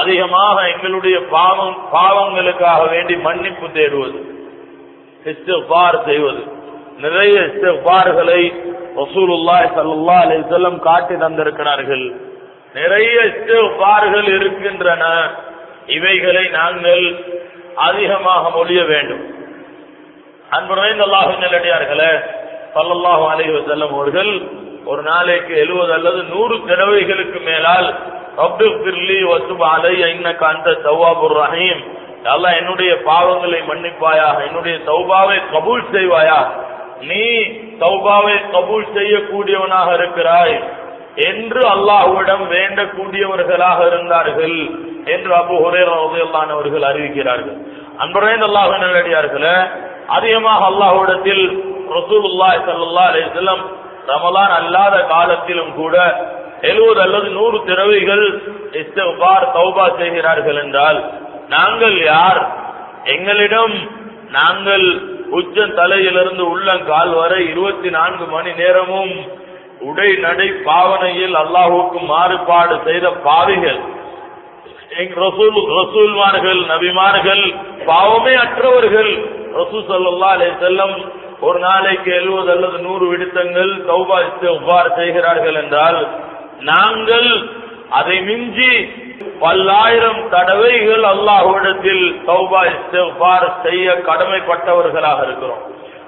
அதிகமாக எங்களுடைய பாவம் பாவங்களுக்காக வேண்டி மன்னிப்பு தேடுவது இஸ்திஃபார் செய்வது. நிறைய இஸ்திஃபார்களை வசூலுல்லாய் சல்லா அலைஹி செல்லம் காட்டி தந்திருக்கிறார்கள். நிறைய இஸ்திஃபார்கள் இருக்கின்றன. இவைகளை நாங்கள் அதிகமாக மொழிய வேண்டும். அன்புரைந்த அல்லாஹு நல்லடியார்களே ஸல்லல்லாஹு அலைஹி அவர்கள் ஒரு நாளைக்கு எழுபது அல்லது நூறு தடவைகளுக்கு மேலால் ரப்பு பிர்லி வசுப் அலைய இன்னக அந்த தவ்வாபுர் ரஹீம். அல்லாஹ் என்னுடைய பாவங்களை மன்னிப்பாயாக என்னுடைய தௌபாவை கபூல் செய்வாயா? நீ தௌபாவை கபூல் செய்யக்கூடியவனாக இருக்கிறாய் என்று அல்லாஹுவிடம் வேண்டக்கூடியவர்களாக இருந்தார்கள் என்று அபு ஹுரேரான் அவர்கள் அறிவிக்கிறார்கள். அன்புரைந்த அல்லாஹ் நல்லடியார்களே அதிகமாக அல்லாஹ்விடத்தில் ரசூலுல்லாஹி ஸல்லல்லாஹு அலிஸ்லம் ரமலான் அல்லாத காலத்திலும் கூட எழுபது அல்லது நூறு திறவைகள் இஸ்திஃபார் தௌபா செய்கிறார்கள் என்றால் நாங்கள் யார்? எங்களிடம் நாங்கள் உச்ச தலையிலிருந்து உள்ளங்கால் வரை இருபத்தி நான்கு மணி நேரமும் உடை நடை பாவனையில் அல்லாஹுக்கு மாறுபாடு செய்த பாவிகள். ரசூல் ரசூல்மார்கள் நபிமார்கள் பாவமே அற்றவர்கள். ரசூல் சல்லா அலே செல்லம் ஒரு நாளைக்கு எழுபது அல்லது நூறு விடுத்தங்கள் தௌபா செய்கிறார்கள் என்றால் நாங்கள் அதை மிஞ்சி பல்லாயிரம் தடவைகள் அல்லாஹுவிடத்தில் தௌபா இஸ்திஃபார் செய்ய கடமைப்பட்டவர்களாக இருக்கிறோம்.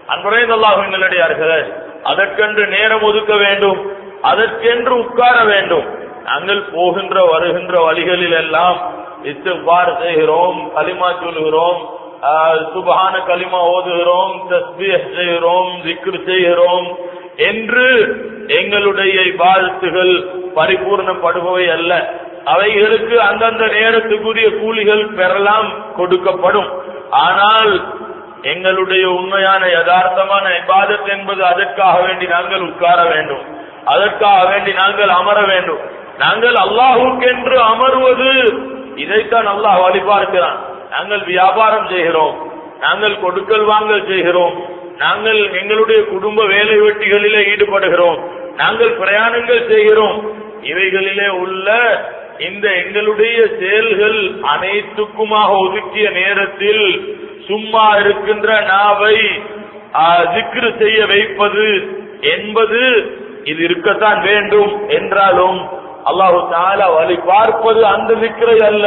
அன்புரை அல்லாஹு நல்லடியார்களே அதற்கென்று நேரம் ஒதுக்க வேண்டும் அதற்கென்று உட்கார வேண்டும். நாங்கள் போகின்ற வருகின்ற வழிகளில் எல்லாம் இஸ்திஃபார் செய்கிறோம் களிமா சொல்கிறோம் ஆஹ், சுபஹான கலிமா ஓதுகிறோம் தஸ்பீஹ் செய்கிறோம் திக்ரு செய்கிறோம் என்று எங்களுடைய இபாதத்துகள் பரிபூர்ணப்படுபவை அல்ல. அவைகளுக்கு அந்தந்த நேரத்துக்குரிய கூலிகள் பெறலாம் கொடுக்கப்படும். ஆனால் எங்களுடைய உண்மையான யதார்த்தமான இபாதத் என்பது அதற்காக வேண்டி நாங்கள் உட்கார வேண்டும். அதற்காக வேண்டி நாங்கள் அமர வேண்டும். நாங்கள் அல்லாஹுக்கென்று அமர்வது இதைத்தான் அல்லாஹ் வழிபார்க்கிறான். நாங்கள் வியாபாரம் செய்கிறோம். நாங்கள் கொடுக்கல் வாங்கல் செய்கிறோம். நாங்கள் எங்களுடைய குடும்ப வேலை வெட்டிகளிலே ஈடுபடுகிறோம். நாங்கள் பிரயாணங்கள் செய்கிறோம். இவைகளிலே உள்ள இந்த எங்களுடைய செயல்கள் அனைத்துக்குமாக ஒதுக்கிய நேரத்தில் சும்மா இருக்கின்ற நாவை ஜிக்ரு செய்ய வைப்பது என்பது இது இருக்கத்தான் வேண்டும் என்றாலும் அல்லாஹு தாலா வழி பார்ப்பது அந்த சிக்கரை அல்ல.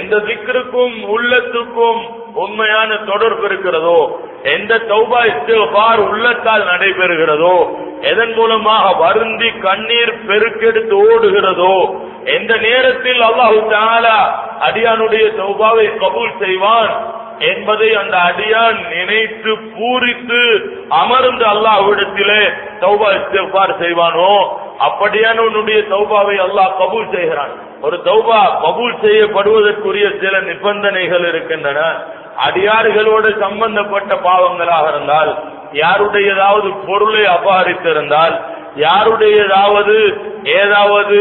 எந்த சிக்கருக்கும் உள்ளத்துக்கும் உண்மையான தொடர்பு இருக்கிறதோ எந்த தௌபா இஸ்திஃபார் உள்ளத்தால் நடைபெறுகிறதோ எதன் மூலமாக வருந்தி கண்ணீர் பெருக்கெடுத்து ஓடுகிறதோ எந்த நேரத்தில் அல்லாஹு தாலா அடியானுடைய தௌபாவை கபூல் செய்வான் என்பதை அந்த அடியான் நினைத்து பூரித்து அமர்ந்து அல்லாஹ்விடத்திலே தௌபா இஸ்திஃபார் செய்வானோ அப்படியான உன்னுடைய தௌபாவை அல்லாஹ் கபூல் செய்கிறான். ஒரு தௌபா கபூல் செய்யப்படுவதற்குரிய சில நிபந்தனைகள் இருக்கின்றன. அடியார்களோடு சம்பந்தப்பட்ட பாவங்களாக இருந்தால் யாருடையதாவது பொருளை அபகரித்திருந்தால் யாருடையதாவது ஏதாவது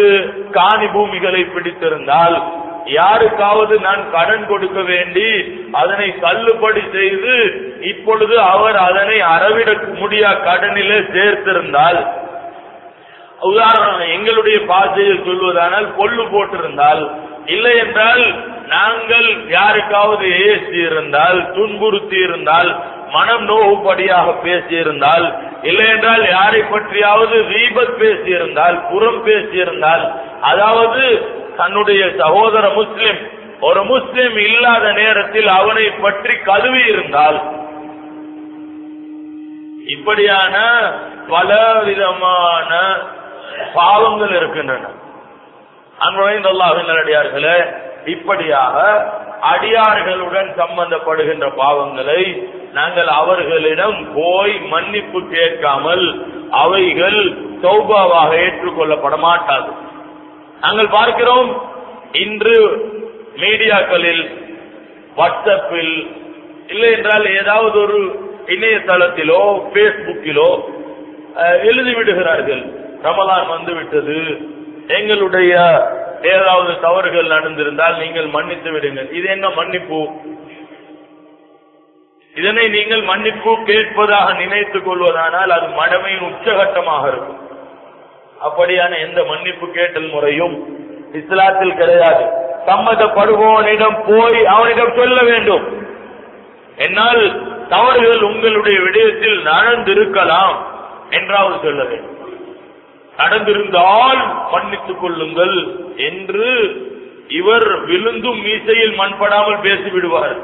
காணி பூமிகளை பிடித்திருந்தால் யாருக்காவது நான் கடன் கொடுக்க வேண்டி அதனை தள்ளுபடி செய்து இப்பொழுது அவர் அதனை அறவிட முடியா கடனிலே சேர்த்திருந்தால் உதாரணம் எங்களுடைய பாசையில் சொல்வதானால் கொள்ளு போட்டிருந்தால் இல்லை என்றால் நாங்கள் யாருக்காவது ஏசி இருந்தால் துன்புறுத்தி இருந்தால் மனம் நோவுபடியாக பேசியிருந்தால் இல்லை என்றால் யாரை பற்றியாவது வீபத் பேசியிருந்தால் புறம் பேசியிருந்தால் அதாவது தன்னுடைய சகோதர முஸ்லிம் ஒரு முஸ்லிம் இல்லாத நேரத்தில் அவனை பற்றி கழுவி இருந்தால் இப்படியான பல விதமான பாவங்கள் இருக்கின்றன. அன்புரைந்த அல்லாஹின் நல்லடியார்களே இப்படியாக அடியார்களுடன் சம்பந்தப்படுகின்ற பாவங்களை நாங்கள் அவர்களிடம் போய் மன்னிப்பு கேட்காமல் அவைகள் சௌபாவாக ஏற்றுக்கொள்ளப்பட மாட்டாது நாங்கள் பார்க்கிறோம் இன்று மீடியாக்களில் வாட்ஸ்அப்பில் இல்லை என்றால் ஏதாவது ஒரு இணையதளத்திலோ பேஸ்புக்கிலோ எழுதிவிடுகிறார்கள் எழுதி விடுகிறார்கள். ரமலான் வந்துவிட்டது எங்களுடைய ஏதாவது தவறுகள் நடந்திருந்தால் நீங்கள் மன்னித்து விடுங்கள். இது என்ன மன்னிப்பு? இதனை நீங்கள் மன்னிப்பு கேட்பதாக நினைத்துக் கொள்வதானால் அது மடமையின் உச்சகட்டமாக இருக்கும். அப்படியான எந்த மன்னிப்பு கேட்டல் முறையும் இஸ்லாத்தில் கிடையாது. சம்மதப்படுபவனிடம் போய் அவனிடம் சொல்ல வேண்டும். என்னால் தவறுகள் உங்களுடைய விடயத்தில் நடந்திருக்கலாம் என்றாவது சொல்ல வேண்டும். நடந்திருந்தால் மன்னித்துக் கொள்ளுங்கள் என்று இவர் விழுந்தும் மீசையில் மண்படாமல் பேசிவிடுவார்.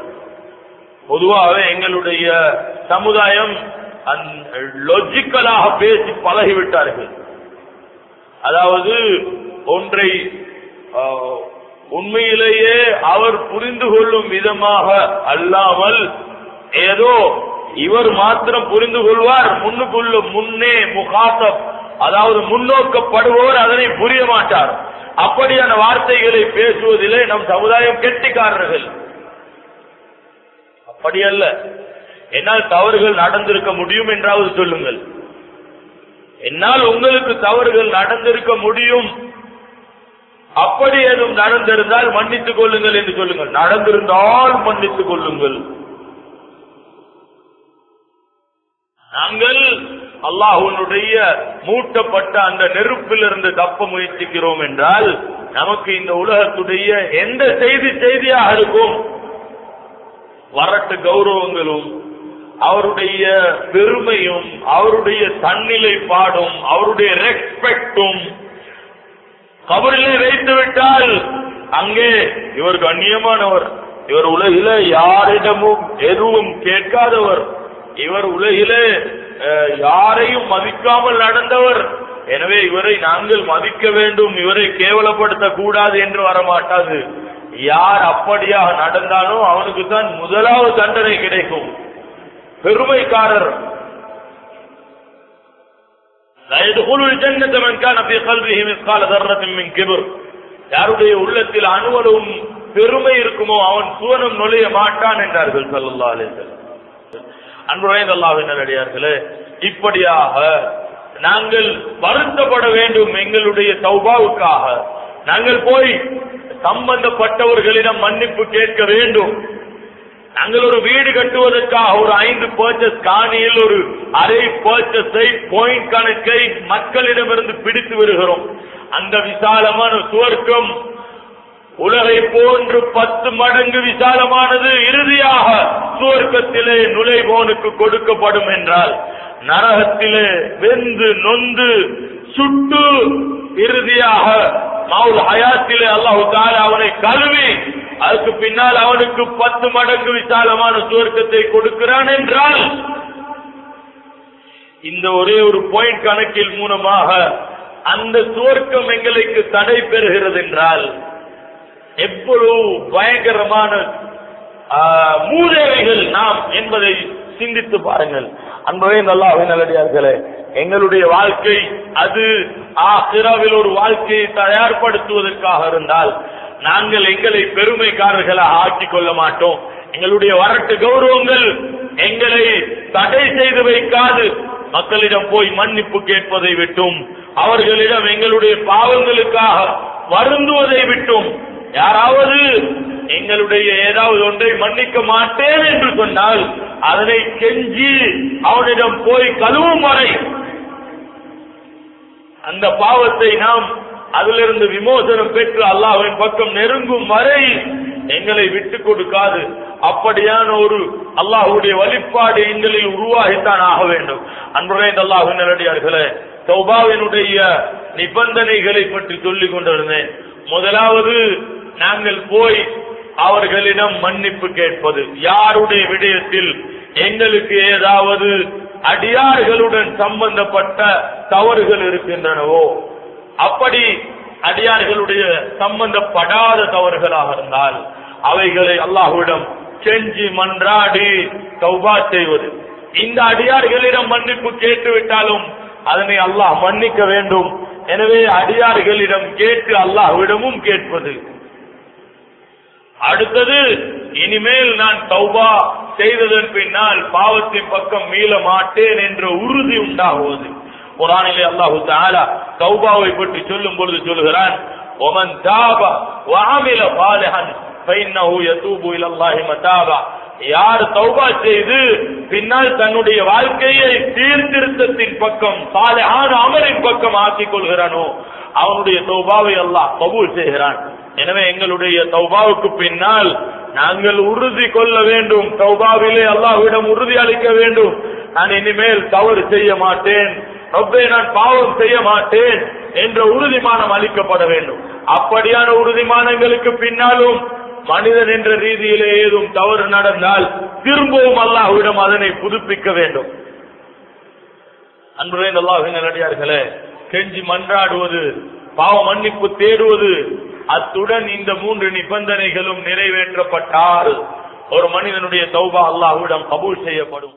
பொதுவாக எங்களுடைய சமுதாயம் லொஜிக்கலாக பேசி பழகிவிட்டார்கள். அதாவது ஒன்றை உண்மையிலேயே அவர் புரிந்து கொள்ளும் விதமாக அல்லாமல் ஏதோ இவர் மாத்திரம் புரிந்து கொள்வார். முன்னுக்குள்ள முன்னே முகாசப் அதாவது முன்னோக்கப்படுபவர் அதனை புரிய மாட்டார். அப்படியான வார்த்தைகளை பேசுவதிலே நம் சமுதாயம் கெட்டிக்காரர்கள். அப்படி அல்ல என்னால் தவறுகள் நடந்திருக்க முடியும் என்றாவது சொல்லுங்கள். என்னால் உங்களுக்கு தவறுகள் நடந்திருக்க முடியும். அப்படி எதுவும் நடந்திருந்தால் மன்னித்துக் கொள்ளுங்கள் என்று சொல்லுங்கள். நடந்திருந்தால் மன்னித்துக் கொள்ளுங்கள். நாங்கள் அல்லாஹ்வுடைய மூட்டப்பட்ட அந்த நெருப்பிலிருந்து தப்ப முயற்சிக்கிறோம் என்றால் நமக்கு இந்த உலகத்துடைய எந்த செய்தி செய்தியாக இருக்கும்? வரட்டு கௌரவங்களும் அவருடைய பெருமையும் அவருடைய தன்னிலை பாடும் அவருடைய ரெஸ்பெக்டும் கபரிலே வைத்து விட்டால் அங்கே இவர் கண்ணியமானவர் இவர் உலகில யாரிடமும் எதுவும் கேட்காதவர் இவர் உலகிலே யாரையும் மதிக்காமல் நடந்தவர். எனவே இவரை நாங்கள் மதிக்க வேண்டும். இவரை கேவலப்படுத்த கூடாது என்று வரமாட்டாது. யார் அப்படியாக நடந்தாலும் அவனுக்கு தான் முதலாவது தண்டனை கிடைக்கும். பெருமைக்காரர். யாருடைய உள்ளத்தில் அணுவலும் பெருமை இருக்குமோ அவன் சுவனம் நுழைய மாட்டான் என்றார்கள் சல்லா அலிசல்லாம் வஸல்லம் அன்புரைந்த நல்லடியார்களே இப்படியாக நாங்கள் வருத்தப்பட வேண்டும் எங்களுடைய சௌபாவுக்காக நாங்கள் போய் சம்பந்தப்பட்டவர்களிடம் மன்னிப்பு கேட்க வேண்டும். நாங்கள் ஒரு வீடு கட்டுவதற்காக ஒரு ஐந்து பர்ச்சஸ் காணியில் ஒரு அரை பர்ச்சஸை பாயிண்ட் கணக்கை மக்களிடமிருந்து பிடித்து வருகிறோம் அந்த விசாலமான சுவர்க்கம் உலகை போன்று பத்து மடங்கு விசாலமானது இறுதியாக சுவர்க்கத்திலே நுழைவோனுக்கு கொடுக்கப்படும் என்றால் நரகத்திலே வெந்து நொந்து சுட்டு இறுதியாக மவுல் ஹயாத்திலே அல்லாஹு தால அவனை கழுவி அதுக்கு பின்னால் அவனுக்கு பத்து மடங்கு விசாலமான சுவர்க்கத்தை கொடுக்கிறான் என்றால் இந்த ஒரே ஒரு பாயிண்ட் கணக்கில் மூலமாக அந்த சுவர்க்கம் எங்களுக்கு தடை பெறுகிறது என்றால் எவ்வளவு பயங்கரமான மூதேவைகள் நாம் என்பதை சிந்தித்து பாருங்கள். அன்பவே நல்லா நல்லடியார்களே எங்களுடைய வாழ்க்கை அது ஆசிராவில் ஒரு வாழ்க்கையை தயார்படுத்துவதற்காக இருந்தால் நாங்கள் எங்களை பெருமைக்காரர்களாக ஆக்கிக் கொள்ள மாட்டோம். எங்களுடைய வரட்டு கௌரவங்கள் எங்களை தடை செய்து வைக்காது. மக்களிடம் போய் மன்னிப்பு கேட்பதை விட்டும் அவர்களிடம் எங்களுடைய பாவங்களுக்காக வருந்துவதை விட்டும் யாராவது எங்களுடைய ஏதாவது ஒன்றை மன்னிக்க மாட்டேன் என்று சொன்னால் அதனை கெஞ்சி அவனிடம் போய் கழுவும் வரை. அந்த பாவத்தை நாம் அதிலிருந்து விமோசனம் பெற்று அல்லாவின் பக்கம் நெருங்கும் வரை எங்களை விட்டு கொடுக்காது. அப்படியான ஒரு அல்லாஹுடைய வழிபாடு எங்களில் உருவாகித்தான் ஆக வேண்டும். அன்புரை அல்லாஹ் நேரடியார்களே சௌபாவினுடைய நிபந்தனைகளை பற்றி சொல்லிக் கொண்டிருந்தேன். முதலாவது நாங்கள் போய் அவர்களிடம் மன்னிப்பு கேட்பது. யாருடைய விடயத்தில் எங்களுக்கு ஏதாவது அடியார்களுடன் சம்பந்தப்பட்ட தவறுகள் இருக்கின்றனவோ அப்படி அடியார்களுடைய சம்பந்தப்படாத தவறுகளாக இருந்தால் அவைகளை அல்லாஹுவிடம் செஞ்சு மன்றாடி சௌபா செய்வது. இந்த அடியார்களிடம் மன்னிப்பு கேட்டுவிட்டாலும் அதனை அல்லாஹ் மன்னிக்க வேண்டும். எனவே அடியார்களிடம் கேட்டு அல்லாஹ்விடமும் கேட்பது. அடுத்தது இனிமேல் நான் தௌபா செய்ததன் பின்னால் பாவத்தின் பக்கம் மீள மாட்டேன் என்ற உறுதி உண்டாகுவது. குரானிலே அல்லாஹு தாலா தௌபாவை பற்றி சொல்லும் பொழுது சொல்கிறான் ஒமன் தாபா வாமில சாலிஹன் ஃபைன்னஹு யதூபு இலல்லாஹி மதாபா. யார் தௌபா செய்து பின்னால் தன்னுடைய வாழ்க்கையை சீர்திருத்தத்தின் பக்கம் சாலையான அமரின் பக்கம் ஆக்கிக் கொள்கிறானோ அவனுடைய தௌபாவை அல்லாஹ் கபூல் செய்கிறான். எனவே எங்களுடைய தௌபாவுக்கு பின்னால் நாங்கள் உறுதி கொள்ள வேண்டும். தௌபாவிலே அல்லாஹ்விடம் உறுதி அளிக்க வேண்டும். நான் இனிமேல் தவறு செய்ய மாட்டேன். ரப்பே நான் பாவம் செய்ய மாட்டேன் என்ற உறுதிமானம் அளிக்கப்பட வேண்டும். அப்படியான உறுதிமானங்களுக்கு பின்னாலும் மனிதன் என்ற ரீதியிலே ஏதும் தவறு நடந்தால் திரும்பவும் அல்லாஹ்விடம் அதனை புதுப்பிக்க வேண்டும். அன்புரை அல்லாஹின் நல்லடியார்களே கெஞ்சி மன்றாடுவது பாவ மன்னிப்பு தேடுவது அத்துடன் இந்த மூன்று நிபந்தனைகளும் நிறைவேற்றப்பட்டால் ஒரு மனிதனுடைய தௌபா அல்லாஹ்விடம் கபூல் செய்யப்படும்.